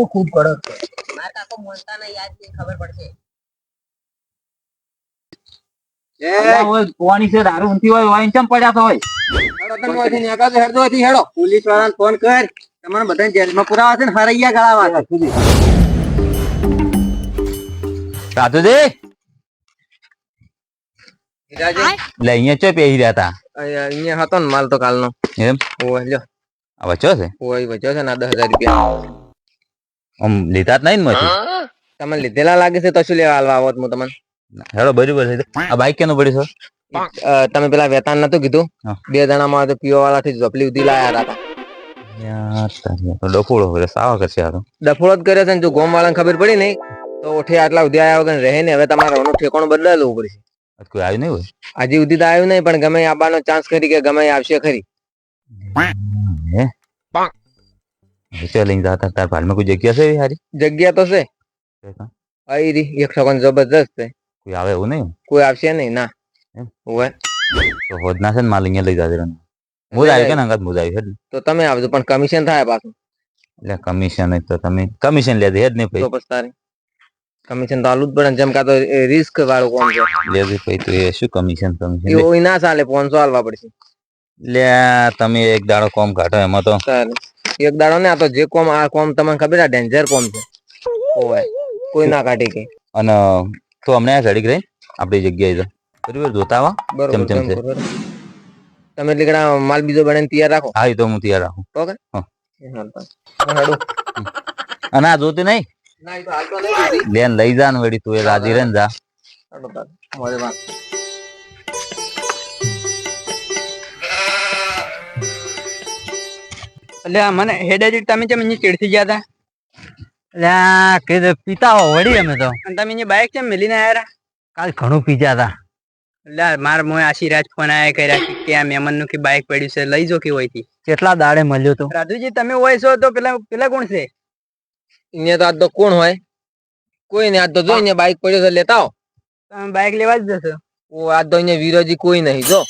તો ખૂબ કડક છે. મારા કાકો નહીં યાદ છે ખબર પડશે. કોની છે દારૂ ઊંધી હોય વાઈન ચમ પડ્યા તો હોય? પોલીસ વાળાને ફોન કર. તમારે બધા જેલમાં પુરાવા છે ને હરૈયા ગળાવા સાધુજી? લે અહીંયા ચો પેહી રહ્યા હતા અહીંયા હતો ને માલ તો કાલનો. એમ? ઓય લ્યો. આ છે? ઓય બચ્યો છે ને દસ હજાર રૂપિયા. આમ લીધા જ નહીં ને તમને તમે લીધેલા લાગે છે તો શું લેવા હાલવા આવો હું તમને? હેડો બરોબર છે. આ બાઈક કેનું પડ્યું છે? તમે પેલા વેતાન નતું કીધું. બે જણામાં તો પીવા વાળા થી ઝપલી ઉધી લાયા હતા. ડફોડો હવે સાવા કરશે આ તો. ડફોળો જ કર્યો છે ને જો ગોમ વાળાને ખબર પડી નહીં તો ઓઠે આટલા ઉધી આવ્યા વગર રહે ને હવે તમારે એનું ઠેકાણું બદલાવું પડશે. કોઈ આવ્યું નહીં હોય? આજે ઉધી તો આવ્યું નહીં પણ ગમે આવવાનો ચાન્સ કરી કે ગમે આવશે ખરી. હે? ચાલ લઈને જતા તાર ભાલમાં કોઈ જગ્યા છે એવી હારી? જગ્યા તો છે. આઈ રી એક સગન જબરદસ્ત છે. કોઈ આવે એવું નહીં? કોઈ આવશે નહીં? ના. હોય તો હોદ ના છે ને માલ અહીંયા લઈ જાજે મુદ આવ્યું કે અંગાત મુદ આવ્યું છે તો તમે આવજો પણ કમિશન થાય પાછું. એટલે કમિશન તો તમે કમિશન લેજે હેડ નહીં તો ભાઈ પછી તારે. કમિશન તો આલું જ પડે ને જેમ કાં તો રિસ્ક વાળું કોમ છે? લેજે ભાઈ તો એ શું કમિશન કમિશન એવું ના ચાલે પાંચસો હાલવા પડશે. લે તમે એક દાડો કોમ કાઢો એમાં તો. ચાલે. એક દાડો ને આ તો જે કોમ આ કોમ તમને ખબર આ ડેન્જર કોમ છે. ઓય કોઈ ના કાઢી કે. અને તો અમને આ ઘડીક રહી આપણી જગ્યાએ તો. બરોબર જોતાવા? ચમ ચમ છે. તમે લીકડા કડા માલ બીજો બને તૈયાર રાખો. હા એ તો હું તૈયાર રાખું. ઓકે? હા. અને આ જોતી નહીં. લેન લઈ જા ને વળી તું એ રાજી રહે ને જા હેડો વાત. એટલે મને હેડેજી તમે કેમ અહીંયા ચીડથી ગયા હતા એટલે કીધું પીતા હો વળી અમે તો. અને તમે અહીંયા બાઇક કેમ મિલીને આવ્યા કાલ ઘણું પીજા હતા એટલે મારા મોએ આશીર્વાદ ફોન આયા કર્યા કે કે મહેમાનનું કે બાઇક પડ્યું છે લઈ જો કે હોયથી. કેટલા દાડે મળ્યો તો? રાધુજી તમે હોય છો તો પેલા પેલા કોણ છે? અહીંયા તો આજ તો કોણ હોય? કોઈ નહીં આજ તો જો અહીંયા બાઈક પડ્યો છે લેતા આવો. તમે બાઇક લેવા જ જશો. ઓ આજ તો અહીંયા વિરોજી કોઈ નહીં જો.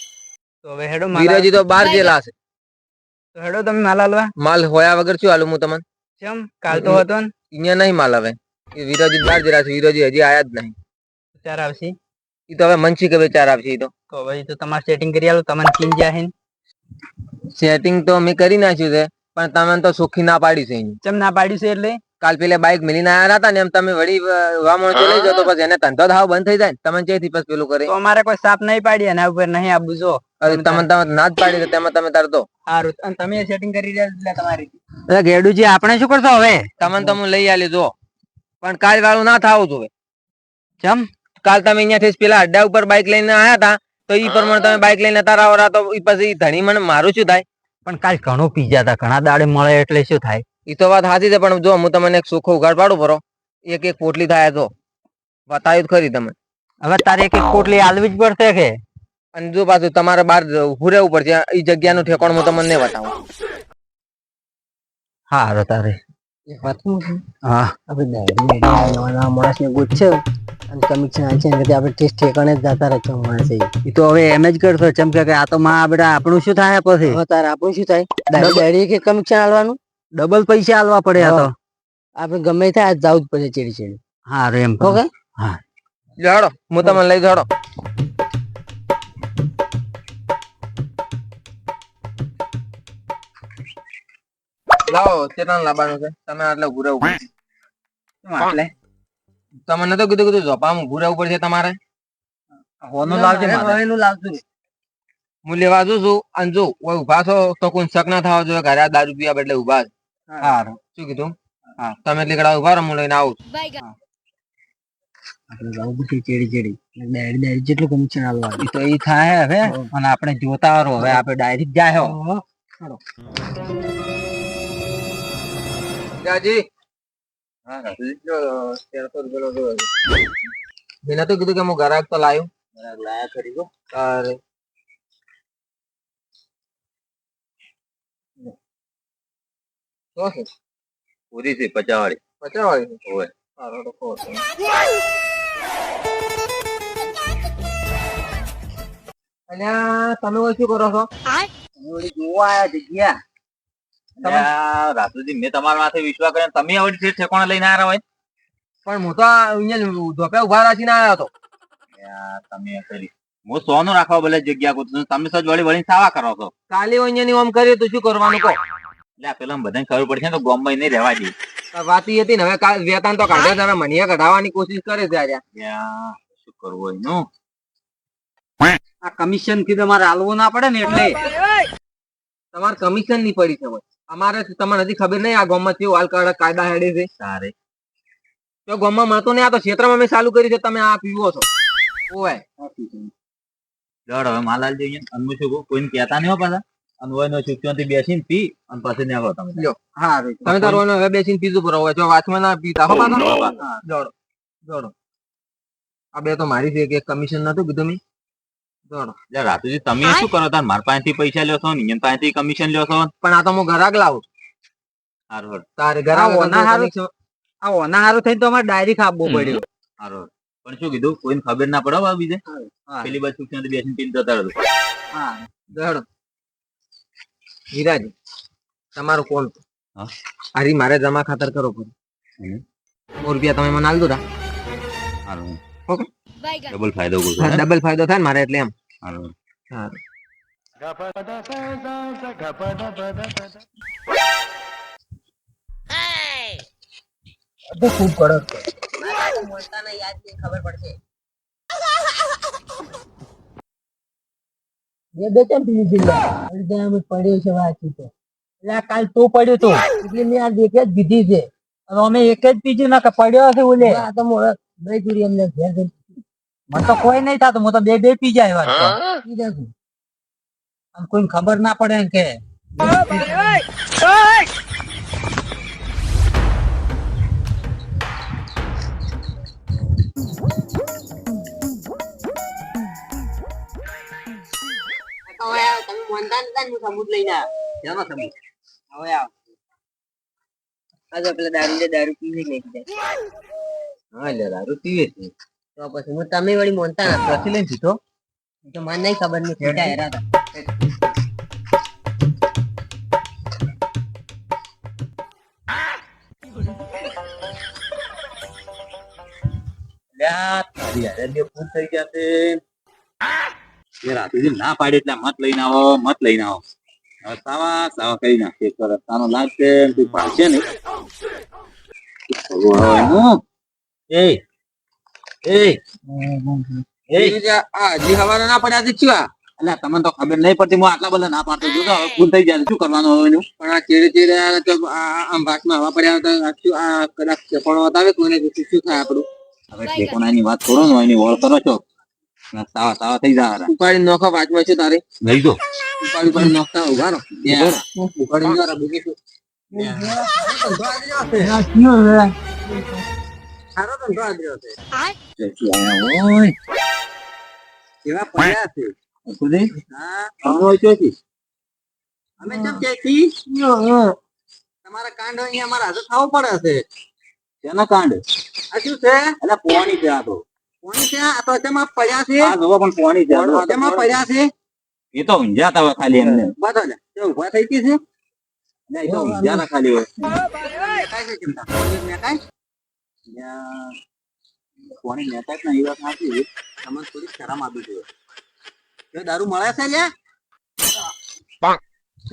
તો હવે હેડો વિરોજી તો બાર જેલા છે. તો હેડો તમે માલ હાલવા. માલ હોયા વગર શું હાલું હું તમને? કેમ કાલ તો હતો ને. અહીંયા નહીં માલ હવે. એ વિરોજી બહાર જરા છે વિરોજી હજી આયા જ નહીં. ચાર આવશે. ઈ તો હવે મનસી કે ચાર આવશે ઈ તો. તો ભાઈ તો તમારે સેટિંગ કરી આલો તમને ચીન જાય સેટિંગ તો મેં કરી નાખ્યું છે પણ તમે તો સુખી ના પાડી છે ચમ ના પાડી છે એટલે? કાલ પેલા બાઈક મિલીને આયા હતા ને એમ તમે વળી વામણ લઈ જાઓ તો પછી એને ધંધો થાવ બંધ થઈ જાય તમે ચેથી પછી પેલું કરે? તો અમારે કોઈ સાપ નહીં પાડી એના ઉપર નહીં આપવું જો. તમે તમે ના જ પાડી તેમાં તમે તાર સારું અને તમે સેટિંગ કરી રહ્યા એટલે તમારી. એટલે ગેડુજી આપણે શું કરશો હવે? તમને તો હું લઈ આલી જો. પણ કાલ વાળું ના થાવું જોવે ચમ? કાલ તમે અહીંયાથી પેલા અડ્ડા ઉપર બાઈક લઈને આયા હતા તો ઈ પ્રમાણે તમે બાઈક લઈને તારા આવરા તો ઈ પછી ધણી મને મારું શું થાય? પણ કાલ ઘણું પીજા હતા ઘણા દાડે મળે એટલે શું થાય? ઈ તો વાત સાચી છે પણ જો હું તમને એક સુખો ઉઘાડ પાડું પરો. એક એક પોટલી થાય તો. બતાવ્યું જ ખરી તમે હવે તારે એક એક પોટલી આલવી જ પડશે કે? અને જો પાછું તમારે બહાર ઉભું રહેવું પડશે એ જગ્યાનું ઠેકાણ હું તમને નહીં બતાવું. હારો તારે. એક વાત છું? હા. આપણે ડાયરી માણસને ગોતશે અને કમિશન આવશે ને આપણે ટેસ્ટ ઠેકાણે જ જતા રહેશે માણસે એ તો હવે એમ જ કરશો ચમ કે આ તો માં બેટા આપણું શું થાય પછી? હવે તારે આપણું શું થાય? ડાયરી કે કમિશન આલવાનું ડબલ પૈસા આલવા પડે આ તો. આપણે ગમે થાય જવું જ પડે ચેડી ચેડી હા એમ ઓકે? હા. જાડો હું તમને લઈ જાડો લાવો કેટલા લાવવાનું છે. તમે આટલે ઉભું ઉપર આટલે એટલે તમે નતો કીધું કીધું ઝોપામાં ઉભું ઉપર છે તમારે? હોનું લાવજે મારે. લાવજો હું લેવા જઉં છું અને જો કોઈ ઊભા છો તો કોઈ શક ના થવા જોઈએ ઘરે દારૂ પીવા બદલે ઊભા છે. શું કીધું? હા. તમે લીકડા ઊભા રહો હું લઈને આવું છું. આપણે જવું પડશે ચેડી ચેડી. ડાયરી ડાયરી જેટલું કમિશન આલવાનું. તો એ થાય હવે અને આપણે જોતા રહો. હવે આપણે ડાયરી જાય હો. જાજી જો, તેરસો રૂપિયાનો જો. મેં નતું કીધું કે હું ગ્રાહક તો લાવ્યો લાયા કરી દો અરે શું છે પૂરી છે પચાવાળી પચાસ વાળી છે હોય સારો તો કહો છો. અલ્યા તમે ઓય શું કરો છો જોવા આયા જગ્યા રાતુજી મેં તમારા માથે વિશ્વાસ કર્યો તમે હવે ઠેકોણે લઈને આવ્યા હોય. પણ હું તો અહીંયા ધોપે ઊભા રાખીને આવ્યો હતો. તમે કરી. હું સોનું રાખવા ભલે જગ્યા કહું તમે સજ વળી વળી સાવા કરો છો. કાલે અહીંયાની ઓમ કરીએ તો શું કરવાનું કહો? એટલે પેલા બધાને ખબર પડશે ને તો ગોમમાં નહીં રહેવા દે. વાત એ હતી ને હવે કાલ વેતન તો કાઢે છે મનિયા કઢાવવાની કોશિશ કરે છે આજે. શું કરવું એનું આ કમિશનથી તમારે હાલવું ના પડે ને એટલે. તમારે કમિશનની પડી છે ભાઈ. અમારે તમને હજી ખબર નહીં આ ગામમાં કેવું હાલ કડક કાયદા હેડે છે. તારે. તો ગામમાં મળતો નહીં આ તો ક્ષેત્રમાં મેં ચાલુ કર્યું છે તમે આ પીવો છો. ઓય. ડર હવે માલાલજી અહીંયા. અનમું છું કોઈને કહેતા નહીં હો પાછા. અનવયનો ચૂપચાપથી બેસીને પી અને પછી આવો તમે. લ્યો. તમે તારો હવે બેસીને પીધું પર હોય. જો વાતમાં ના પીતા હો પાછા. જોડો જોડો આ બે તો મારી છે કે કમિશન નતું કીધું મેં. રાતુજી તમે શું કરો? તાર મારા પાસેથી પૈસા લ્યો છો ને એના પાસેથી કમિશન લ્યો છો? પણ આ તો હું ઘરાક લાવું હારું તારે ઘરાક આ ઓના હારું- આ ઓના હારું થઈને તો અમારે ડાયરેક્ટ આપવું પડ્યું. હારું. પણ શું કીધું? કોઈને ખબર ના પડે હો બીજે? હા. પેલી બાજુ ચૂપચાપથી બેસીને પીને જતા હા જોડો હીરાજી તમારો કોલ હા? હારી મારે જમા ખાતર કરો પડે. સો રૂપિયા તમે મને આલ દો રા. હારું ઓકે. ડબલ ફાયદો ડબલ ફાયદો થાય ને મારે એટલે એમ. ખૂબ કડક યાદ નહીં ખબર પડશે બે કેમ પડ્યો છે વાંચી તો એટલે આ કાલ તું પડ્યું તો એટલે મેં આ દેખે જ દીધી છે અમે એક જ પીજું ના કે પડ્યો હશે ઓલે આ તો મોડે અમને ઘેર જઈને મને તો કોઈ નહીં થતું હું તો બે બે પી જાય વાત પી જાશું. ખબર ના પડે કે. દારૂ લે દારૂ પીવી નહીં કીધા હા એટલે દારૂ પીવે છે. તો પછી હું તમે વળી મોનતા ના પછી લઈને પીધો તો મને નહીં ખબર નહીં કેટલા હેરા હતા છે. ના પાડે એટલે મત લઈને આવો મત લઈને આવો. હવે સાવા સાવા કરી નાખીએ એક તારો લાગશે તું પાડશે ને? એ હજી હવારે ના પડ્યા છે ચિયા અલ્યા તમને તો ખબર નહીં પડતી હું આટલા બધા ના પાડતો જોતો હવે થઈ જાય શું કરવાનું હવે એનું? પણ આ ચેડે ચેડે આમ વાસમાં હવા પડ્યા હતા શું આ કદાચ ચપણો બતાવે કોઈને શું શું થાય આપણું? હવે ઠેકોણાની વાત કરો ને એની વળ કરો છો. સાવા સાવા થઈ જાય ઉપાડી નોખો વાંચવા છે તારે. લઈ દો ઉપાડી ઉપાડી નોખતા ઊભા રહો. ઉપાડી જો બીજી શું? સારો ધંધો આદર્યો છે. એવા પડ્યા છે. સુધી? હા. અમે ચોથી અમે કેમ ક્યાંથી તમારા કાંડ અહીંયા અમારે હાથે થવું પડે છે. તેના કાંડ? આ શું છે? એટલે પોણી છે આ તો. પોણી છે? આ તો તેમાં પડ્યા છે? આ જોવા પણ પોણી છે તેમાં પડ્યા છે? એ તો ઊંઝાતા હોય ખાલી એમને. બધો ને તે ઊભા થઈ ગઈ છે? ના, એ તો ઊંઝાતા ખાલી હોય. મેકાય છે ચિંતા કોઈ મેકાય ત્યાં નેતા જ નહીં વાત નથી છે. તમને થોડી શરમ આપી જોઈએ. દારૂ મળે છે લે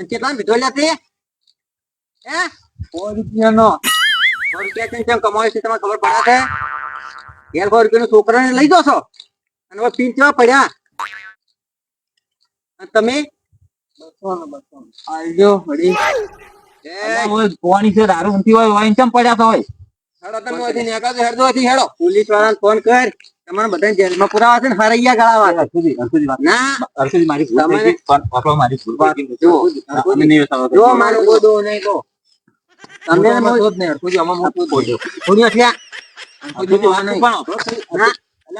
કેટલા લે તે? હે? સો રૂપિયાનો. સો રૂપિયા છે કેમ કમાવે છે તમને ખબર પડે છે? ઘેર સો રૂપિયાનો છોકરાને લઈ દો છો અને હવે પીન કેવા પડ્યા? અને તમે? આવજો વળી. એ અલ્યા, ઓય પોણી છે દારૂ ઊંધી હોય હોય ને કેમ પડ્યા તો હોય? તમે પોલીસ વાળાને ફોન કર. તમારે બધા જેલમાં પુરાવા છે ને હરૈયા વાત- ના. મારી મારી. જો મારો નહીં કહો તમને મોટું થોડી અઠિયા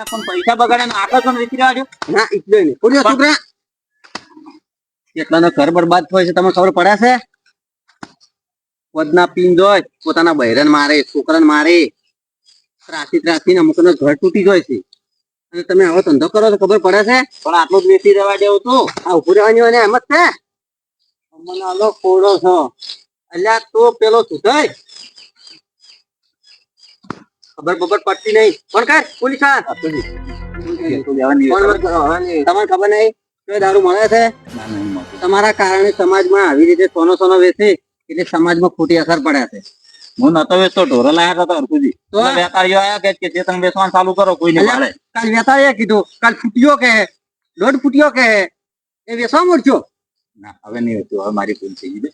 પણ પૈસા બગાડે આગળ પણ વેચી રહ્યા છો. ના એટલે નહીં છોકરા. કેટલાનો ઘર બરબાદ થાય છે તમને ખબર પડે છે? પદના પીન જોય, પોતાના બહેરન મારે, છોકરાને મારે. ત્રાસી ત્રાસી ને અમુક ઘર તૂટી જાય છે. અને તમે આવો ધંધો કરો તો ખબર પડે છે? પણ આટલું જ વેચી રહેવા દેવું તું. આ ઉભું રહેવાની અને એમ જ છે? મને આલો કોડો છો. અલ્યા, તો પેલો સુધાય. ખબર બબર પડતી નહીં. પણ કર પોલીસ તમારે ખબર? નહીં? દારૂ મળે છે. તમારા કારણે સમાજમાં આવી રીતે સોનો સોનો વેચે. એટલે સમાજમાં ખોટી અસર પડે છે. હું નતો વેચતો ઢોરો લાયા હતા હરખુજી. તો? વેપારીઓ આયા કે જે તમે વેચવાનું ચાલુ કરો કોઈને અલ્યા, ભાડે કાલ વેતાએ કીધું કાલ ફૂટ્યો કે દોઢ ફૂટ્યો કે એ વેચવા મળજો. ના હવે નહીં હતું હવે મારી ભૂલ થઈ ગઈ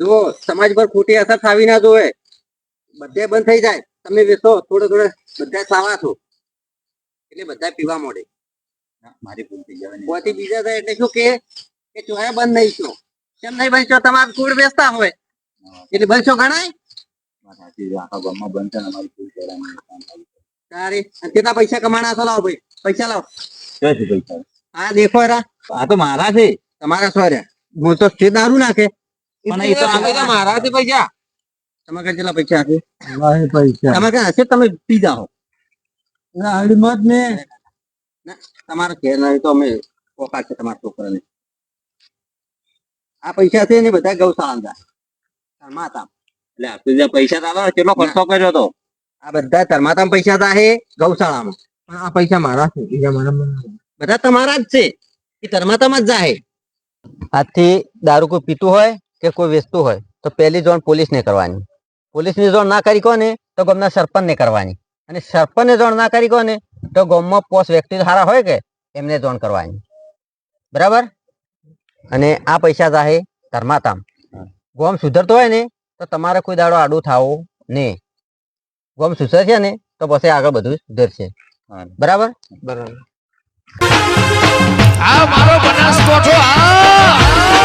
જુઓ સમાજ પર ખોટી અસર થાવી ના જોવે બધે બંધ થઈ જાય. તમે વેચો થોડે થોડે બધા સાવા છો. એટલે બધા પીવા મળે. મારી ભૂલ થઈ ગઈ પોતી બીજા થાય એટલે શું કે કે ચોયા બંધ નહીં છો કેમ નહીં છો તમારે કુડ વેચતા હોય? એટલે છો ગણાય. તારે કેટલા પૈસા કમાણા છો લાવો ભાઈ? પૈસા લાવો. પૈસા? હા દેખો રા. આ તો મારા છે. તમારા સો રહ્યા હું તો છે દારૂ નાખે પણ એ તો આ તો મારા છે પૈસા. તમારે ક્યાં કેટલા પૈસા હશે તમારે ક્યાં હશે? તમે પી જાઓ. હળમત ને. તમારા ઘેર ના તો અમે પોકાર છે તમારા છોકરાને. આ પૈસા છે ને બધા ગૌશાળા ધર્માતા એટલે આ જે પૈસા તારો કેટલો ખર્ચો કર્યો તો આ બધા ધર્માતા પૈસા તા છે ગૌશાળામાં. પણ આ પૈસા મારા છે બીજા મારા બધા તમારા જ છે એ ધર્માતામાં જ જાય આથી દારૂ કોઈ પીતું હોય કે કોઈ વેચતું હોય તો પહેલી જોણ પોલીસને કરવાની. પોલીસની જોણ ના કરી કોને તો ગામના સરપંચને કરવાની. અને સરપંચને જોણ ના કરી કોને તો ગામમાં પોસ વ્યક્તિ સારા હોય કે એમને જોણ કરવાની. બરાબર? અને આ પૈસા જાહે ધર્માતામ ગોમ સુધરતો હોય ને તો તમારે કોઈ દાડો આડું થાવો નહીં ગોમ સુધરશે ને તો પછી આગળ બધું સુધરશે. બરાબર? બરાબર. આ મારો બનાસકોઠો આ!